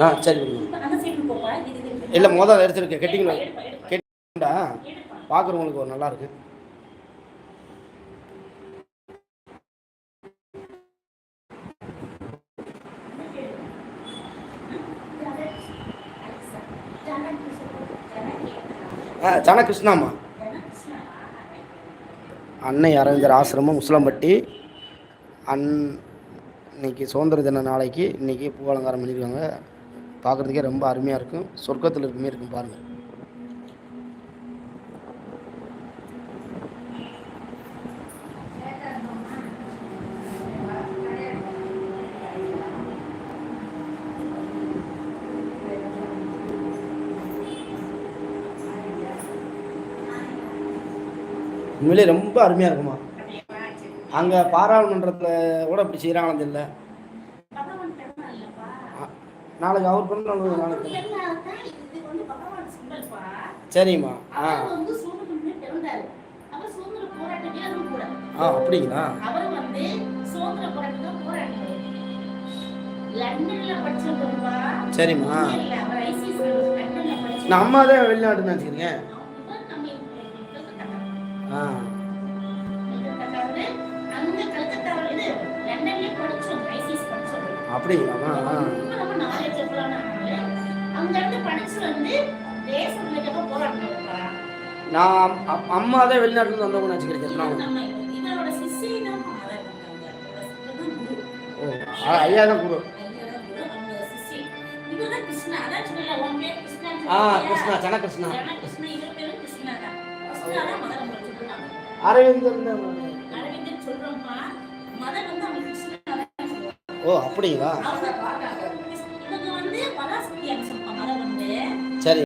ஆ சரி இல்லை மொதல் எடுத்துருக்கு கெட்டிங்களா கெட்டிங்களா பார்க்குறவங்களுக்கு ஒரு நல்லா இருக்கு ஆ ஜன கிருஷ்ணாம்மா அன்னை அரவிந்தர் ஆசிரமம் முஸ்லம்பட்டி அன் இன்னைக்கு சுதந்திர தின நாளைக்கு இன்னைக்கு பூ அலங்காரம் பண்ணியிருக்காங்க. பார்க்குறதுக்கே ரொம்ப அருமையாக இருக்கும். சொர்க்கத்தில் இருக்குமே இருக்கும் பாருங்கள் உண்மையிலே ரொம்ப அருமையாக இருக்குமா? அங்கே பாராளுமன்றத்தில் கூட இப்படி செய்கிறாங்களது இல்லை நாளைக்கு அவர் பண்ண நாளைக்கு சரிம்மா ஆ. ஆ அப்படிங்களா? சரிம்மா. நான் அம்மா தான் வெளிநாட்டுன்னு நினச்சிக்கிறீங்க? ஆ. சிசி தான் அவர் இதுதான் குரு. ஓ ஆ, ஐயா தான் குரு. ஆ கிருஷ்ணா சன கிருஷ்ணா கிருஷ்ணா இவர் பேரும் ஓ அப்படிங்களா?